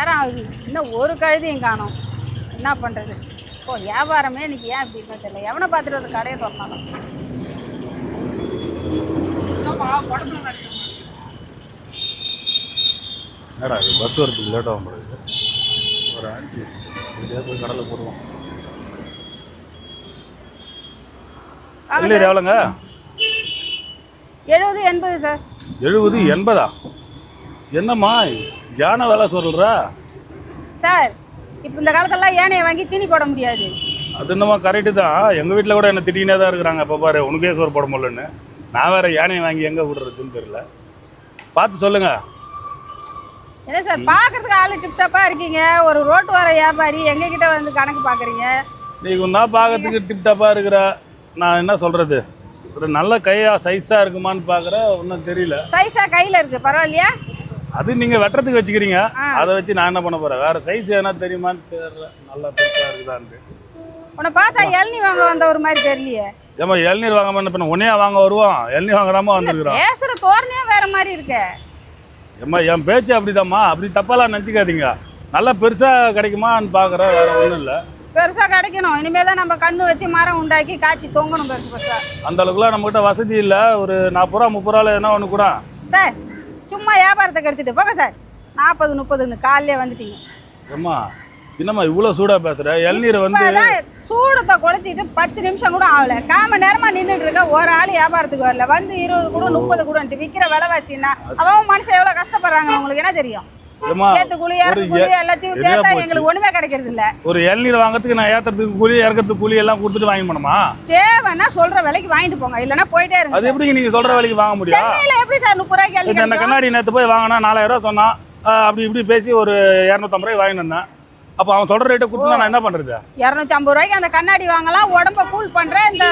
நேரம் ஆகுது. இன்னும் ஒரு கழுதையும் காணோம். என்ன பண்ணுறது ஓ வியாபாரமே இன்னைக்கு ஏன் இப்படி இருக்கா தெரியல. எவனை பார்த்துட்டு வந்து கடையை திறந்தாலும்? என்னடா இது பஸ் வரதுக்கு லேட் ஆகும் ஒரு ஆண்டி இப்படியே போய் கடலில் போடுவோம். இல்லையா எவ்வளோங்க? எழுபது எண்பது சார். எழுபது எண்பதா? என்னம்மா யானை வேலை சொல்கிறா சார் இப்போ இந்த காலத்துலலாம் ஏனையை வாங்கி தீனி போட முடியாது. அது என்னமோ கரெக்டு தான். எங்கள் வீட்டில் கூட என்ன திட்டினே தான் இருக்கிறாங்க. இப்போ பாரு உனக்கே சோறு போட முடியலன்னு. நான் வேற யானையை வாங்கி எங்கே விடுறதுன்னு தெரியல. பார்த்து சொல்லுங்கள் என்ன சார் பார்க்கறதுக்கு ஆளு டிப்டாப்பாக இருக்கீங்க. ஒரு ரோட்டு வர வியாபாரி எங்ககிட்ட வந்து கணக்கு பார்க்குறீங்க? நீ ஒன்றா பார்க்கறதுக்கு டிப்டாப்பாக இருக்கிற. நான் என்ன சொல்கிறது ஒரு நல்ல கையாக சைஸாக இருக்குமான்னு பார்க்குறேன் ஒன்றும் தெரியல. சைஸா கையில் இருக்குது பரவாயில்லையா? அது நீங்கள் வெட்டுறதுக்கு வச்சுக்கிறீங்க. அதை வச்சு நான் என்ன பண்ண போகிறேன் வேறு சைஸ் எதனா தெரியுமான்னு தெரியல. நல்லா பெருசாக இருக்குதான்ட்டு. உன்னை பார்த்தா இளநீ வாங்க வந்த ஒரு மாதிரி தெரியலையே. ஏம்மா இளநீர் என்ன பண்ண உன்னையா வாங்க வருவோம் இளநீர் வாங்காம வந்துருக்குறோம் பேசுகிற தோரணையும் வேற மாதிரி இருக்கே. ஏம்மா என் பேச்சு அப்படிதாம்மா. அப்படி தப்பாலாம் நினச்சிக்காதீங்க. நல்லா பெருசாக கிடைக்குமான்னு பார்க்குறேன் வேறு ஒன்றும் இல்லை. பெருசா கிடைக்கணும். இனிமே தான் நம்ம கண்ணு வச்சு மரம் உண்டாக்கி காய்ச்சி தொங்கணும் பெருசு பெருசா. அந்த அளவுக்குலாம் நம்மகிட்ட வசதி இல்லை. ஒரு நாற்பது ரூபா முப்பது ரூபாவில் என்ன ஒன்று கூட. சார் வியாபாரத்தை கெடுத்துட்டு. போங்க சார். நாற்பது முப்பதுன்னு காலையிலே வந்துட்டீங்க. ஏம்மா என்னம்மா இவ்வளோ சூடாக பேசுகிற இளநீர் வந்து சூடத்தை கொளுத்திட்டு பத்து நிமிஷம் கூட ஆகல. காம நேரமா நின்றுட்டு இருக்க ஒரு ஆள் வியாபாரத்துக்கு வரல. வந்து இருபது கூட முப்பது கூடன்ட்டு விற்கிற விலைவாசின்னா அவன் மனுஷன் எவ்வளவு கஷ்டப்படுறாங்க? உங்களுக்கு என்ன தெரியும்? ஒரு இளநீர் வாங்குறதுக்கு நான் ஏற்றுறதுக்கு கூலி இறக்கிறதுக்கு கூலி எல்லாம் கொடுத்துட்டு வாங்கி போனோமா? தேவைன்னா சொல்ற விலைக்கு வாங்கிட்டு போங்க. இல்லைன்னா போயிட்டே இருங்க. அது எப்படி நீங்கள் சொல்கிற வேலைக்கு வாங்க முடியும்? சென்னையில எப்படி சார் முப்பது ரூபாய்க்கு இந்த எழுதி கண்ணாடி நேற்று போய் வாங்கினா நாலாயிரம் ரூபா சொன்னான் ஆஹ் அப்படி இப்படி பேசி ஒரு இரநூத்தம்பது ரூபாய் வாங்கிட்டு வந்தேன். அப்போ அவன் சொல்கிற ரேட்டை கொடுத்து நான் என்ன பண்ணுறது இருநூத்தி ஐம்பது ரூபாய்க்கு அந்த கண்ணாடி வாங்கலாம். உடம்ப கூல் பண்ற இந்த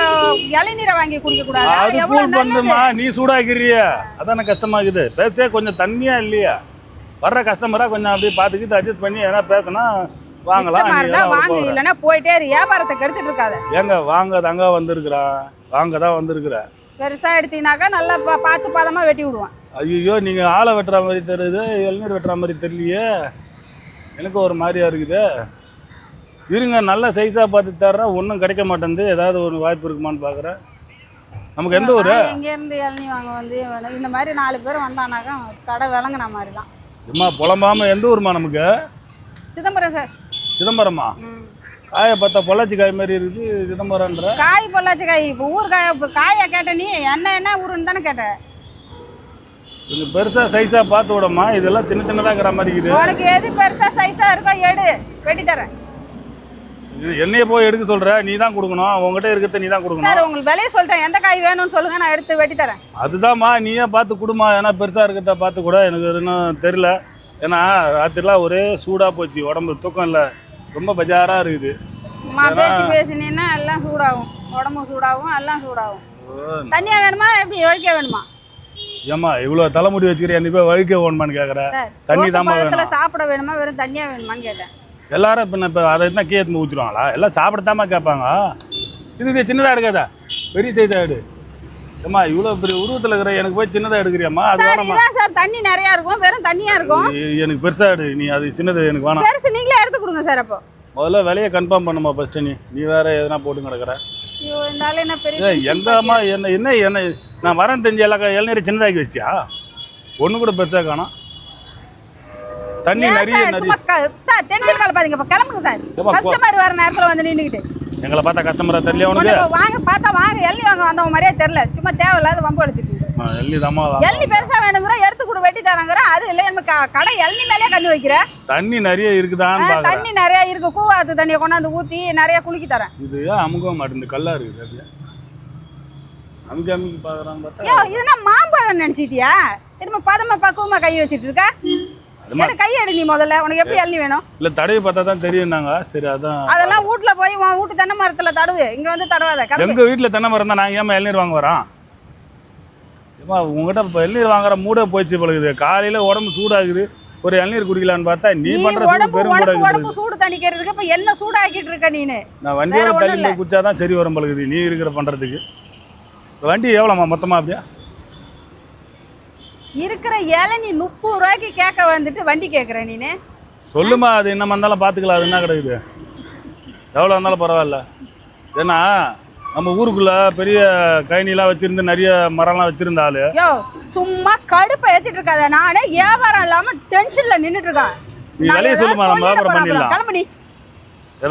இளநீரை வாங்கி குடிக்க கூடாது? அது கூல் பண்ணுமா? நீ சூடாக்கிறிய. அதானே கஷ்டமாக்குது பேசவே கொஞ்சம் தண்ணியா இல்லையா? வர்ற கஸ்டமரா கொஞ்சம் அப்படியே பார்த்துக்கிட்டு அட்ஜஸ்ட் பண்ணி எதனா பேசினா வாங்கலாம் வாங்கு. இல்லைன்னா போயிட்டே வியாபாரத்தை கெடுத்துட்டு இருக்காத. ஏங்க வாங்க தாங்க வந்திருக்கிறான். வாங்க தான் வந்திருக்கிறேன். பெருசா எடுத்தீங்கன்னாக்கா நல்லா பார்த்து பதமா வெட்டி விடுவான். ஐயோ நீங்கள் ஆளை வெட்டுற மாதிரி தெரியுது இளநீர் வெட்டுற மாதிரி தெரியலையே. எனக்கு ஒரு மாதிரியா இருக்குது. இருங்க நல்ல சைஸாக பார்த்து தர்றேன். ஒன்றும் கிடைக்க மாட்டேங்குது. ஏதாவது ஒரு வாய்ப்பு இருக்குமான்னு பார்க்குறேன் நமக்கு எந்த ஊர்? நான் எங்க இருந்து இளநீ வாங்க வந்து இந்த மாதிரி நாலு பேர் வந்தானாக்கா கடை விளங்குன மாதிரி தான் அம்மா புலம்பாமல் எந்த ஊருமா நமக்கு? சிதம்பரம் சார். சிதம்பரமா. காயை பார்த்தா பொள்ளாச்சி காய் மாதிரி இருக்குது சிதம்பரம்ன்ற. காய் பொள்ளாச்சி காய். இப்போ ஊர் காய இப்போ காயை கேட்ட நீ என்ன என்ன ஊருன்னு தானே கேட்ட. கொஞ்சம் பெருசாக சைஸாக பார்த்து விடமா இதெல்லாம் சின்ன சின்னதாக இருக்கிற மாதிரி இருக்குது. உனக்கு எது பெருசா சைஸா இருக்கோ எடு. வெட்டி தரேன் என்னைய போய் எடுக்க சொல்கிற நீ தான் கொடுக்கணும். உங்ககிட்ட இருக்கிறத நீ தான் கொடுக்கணும். சார் உங்களுக்கு விலையை சொல்லிட்டேன். எந்த காய் வேணும்னு சொல்லுங்க. நான் எடுத்து வெட்டி தரேன். அதுதான்மா நீயே பார்த்து கொடுமா ஏன்னா பெருசாக இருக்கிறத பார்த்து கூட எனக்கு இன்னும் தெரில ஏன்னா ராத்திரிலாம் ஒரே சூடாக போச்சு. உடம்பு தூக்கம் இல்லை. ரொம்ப பஜாராக இருக்குது. பேச்சு பேசினீன்னா எல்லாம் சூடாகும். உடம்பு சூடாகும். எல்லாம் சூடாகும். தண்ணியா வேணுமா? எப்படி ஒழிக்க வேணுமா? ஏம்மா இவ்வளோ தலைமுடி வச்சுக்கிறேன் போய் வழுக்க ஓணுமான்னு கேட்குறேன் சார் தண்ணி வேணும். சாப்பிட வேணுமா? வெறும் தண்ணியா வேணுமான்னு கேட்டேன். எல்லாரும் இப்போ இப்போ அதை என்ன கீழே ஊற்றிடுவாங்களா எல்லாம் சாப்பிடத்தாம்மா கேட்பாங்க. இதுக்கு சின்னதாக எடுக்காதா. பெரிய சைஸாக எடு. ஏம்மா இவ்வளோ பெரிய உருவத்தில் இருக்கிற எனக்கு போய் சின்னதாக எடுக்கிறியாம்மா? அது இதான் சார் தண்ணி நிறையா இருக்கும் வெறும் தண்ணியா இருக்கும். எனக்கு பெருசாக எடு. நீ அது சின்னது எனக்கு வேணாம். பெருசு நீங்களே எடுத்து கொடுங்க சார் அப்போ. முதல்ல விலையை கன்ஃபார்ம் பண்ணுமா ஃபஸ்ட்டு நீ. நீ வேற எதனா போட்டு கிடக்குற. எங்க அம்மா என்ன என்ன என்ன? நான் வரேன் தெரிஞ்ச எல்லா இளநீரை சின்னதாக்கி வச்சியா ஒன்று கூட பெருசாக காணோம். தண்ணி நிறைய சார், டென்ஷன் கால் பாருங்க இப்போ கிளம்புங்க சார். கஸ்டமர் வர நேரத்துல வந்து நின்றுக்கிட்டு எங்களை பார்த்தா கஸ்டமரா தெரியல உனக்கு? வாங்க பார்த்தா வாங்க. எள்ளி வாங்க வந்தவங்க மாதிரியே தெரியல. சும்மா தேவையில்லாத வம்பு எடுத்துட்டு எள்ளி தாம்மா எள்ளி பெருசா வேணுங்கிற எடுத்து கூட வெட்டி தரங்கிற. அது இல்லை நம்ம கடை எள்ளி மேலேயே கண்ணு வைக்கிற. தண்ணி நிறைய பார்க்குறேன் தண்ணி நிறைய இருக்கு. கூவாத்து தண்ணியை கொண்டாந்து ஊத்தி நிறைய குளிக்கி தரேன். இது அமுக மாட்டேங்குது கல்லா இருக்குது அப்படியே. அமுக்கி அமுக்கி பார்த்தா இதுனா மாம்பழம் நினைச்சிட்டியா? என்னமோ பதமா பக்குவமா கை வச்சிட்டு இருக்க? எனக்கு கை எடு நீ முதல்ல. உனக்கு எப்படி எள்ளி வேணும்? இல்லை தடவி பார்த்தா தான் தெரியும்னாங்க. சரி அதான். அதெல்லாம் வீட்ல போய் உன் வீட்டு தென்னை மரத்துல தடவு. இங்க வந்து தடவாத எங்க வீட்டில் தென்னை மரம் தான். நாங்கள் ஏமா இளநீர் வாங்க வரோம்? ஏமா உங்ககிட்ட இப்போ இளநீர் வாங்குற மூடே போயிடுச்சு பழகுது காலையில் உடம்பு சூடாகுது. ஒரு இளநீர் குடிக்கலான்னு பார்த்தா நீ பண்ணுற சூடு உடம்பு பெரும் உடம்பு சூடு தணிக்கிறதுக்கு இப்ப என்ன சூடாக்கிட்டு இருக்க நீனு? நான் வண்டியோட தள்ளி குடிச்சா தான் சரி வரும் பழகுது நீ இருக்கிற பண்ணுறதுக்கு வண்டி எவ்வளோம்மா மொத்தமாக அப்படியா? இருக்கிற இளநீ முப்பது ரூபாய்க்கு கேட்க வந்துட்டு வண்டி கேட்குற நீனு? சொல்லுமா அது என்னமா இருந்தாலும் பார்த்துக்கலாம் அது என்ன கிடைக்குது? எவ்வளோ இருந்தாலும் பரவாயில்ல. ஏன்னா நம்ம ஊருக்குள்ள பெரிய கயனிலாம் வச்சிருந்து நிறைய மரம்லாம் வச்சிருந்த ஆளு. யோ சும்மா கடுப்பை ஏத்திட்டு இருக்காத. நானே வியாபாரம் இல்லாம டென்ஷன்ல நின்னுட்டு இருக்கேன். நீ விலையை சொல்லுமா, நம்ம வியாபாரம் பண்ணிடலாம். கிளம்பு நீ.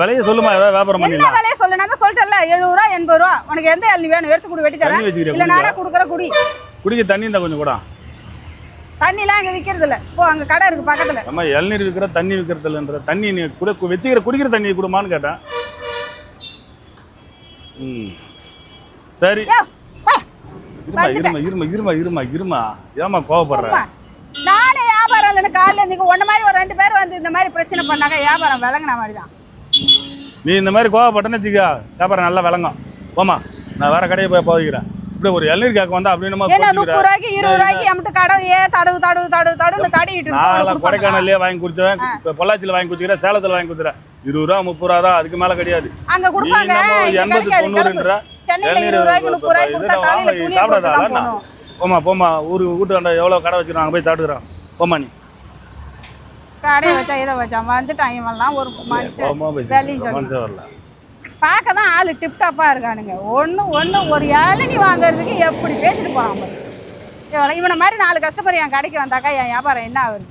விலையை சொல்லுமா ஏதாவது வியாபாரம் என்ன பண்ணிடலாம். விலையை சொல்லு? நான் தான் சொல்லிட்டேன்ல எழுபது ரூபா எண்பது ரூபா. உனக்கு எந்த இளநீ வேணும் எடுத்து கொடு வெட்டி தரேன். தண்ணி வச்சுக்கிறியா இல்ல நானே கொடுக்குற குடி. குடிக்க தண்ணி இருந்தால் கொஞ்சம் கூட. தண்ணிலாம் இங்க விக்கிறது இல்ல போ அங்க கடை இருக்கு பக்கத்துல. நம்ம இளநீர் விற்கிற தண்ணி விற்கிறதுலன்ற தண்ணி நீ குட வச்சுக்கிற குடிக்கிற தண்ணி கொடுமான்னு கேட்டேன். ம். சரி. இருமா இருமா இருமா இருமா இருமா இருமா. ஏமா கோவப்படுற. நானே வியாபாரம் இல்லைன்னு காலையில இருந்து ஒன்ன மாதிரி ஒரு ரெண்டு பேர் வந்து இந்த மாதிரி பிரச்சனை பண்ணாங்க வியாபாரம் விளங்குன மாதிரி தான் நீ இந்த மாதிரி கோவப்பட்டேன்னு வச்சுக்க. வியாபாரம் நல்லா விளங்கும். போமா நான் வேற கடையை போய் போதிக்கிறேன் இப்படி ஒரு இளநீர் கேட்க வந்தா அப்படி என்னமோ என்ன முப்பது. ரூபாய்க்கு இருபது ரூபாய்க்கு எம்ட்டு கடவையே தடவு தடவு தடவு தடுன்னு தடிட்டு நான் கொடைக்கானல்லே வாங்கி குடிச்சேன் இப்போ பொள்ளாச்சியில் வாங்கி குடிச்சிக்கிறேன் சேலத்தில் வாங்கி குடிச்சிக்கிறேன். இருபது ரூபா முப்பது ரூபா தான் அதுக்கு மேலே கிடையாது. அங்க கொடுப்பாங்க எண்பது தொண்ணூறுன்ற இளநீர் சாப்பிடாதா? போமா போமா ஊரு வீட்டுக்காண்ட எவ்வளோ கடை வச்சிருக்காங்க போய் சாப்பிட்டுக்கிறோம். போமா நீ. கடையை வச்சா இதை வச்சா வந்துட்டான் இவன்லாம் ஒரு மனுஷன். வரல. பார்க்க தான் ஆள் டிப்டாப்பாக இருக்கானுங்க. ஒன்று ஒன்று ஒரு இளநி வாங்குறதுக்கு எப்படி பேசிட்டு போகிறான் இவனை- மாதிரி நாலு கஸ்டமர் என் கடைக்கு வந்தாக்கா என் வியாபாரம் என்ன ஆகுது?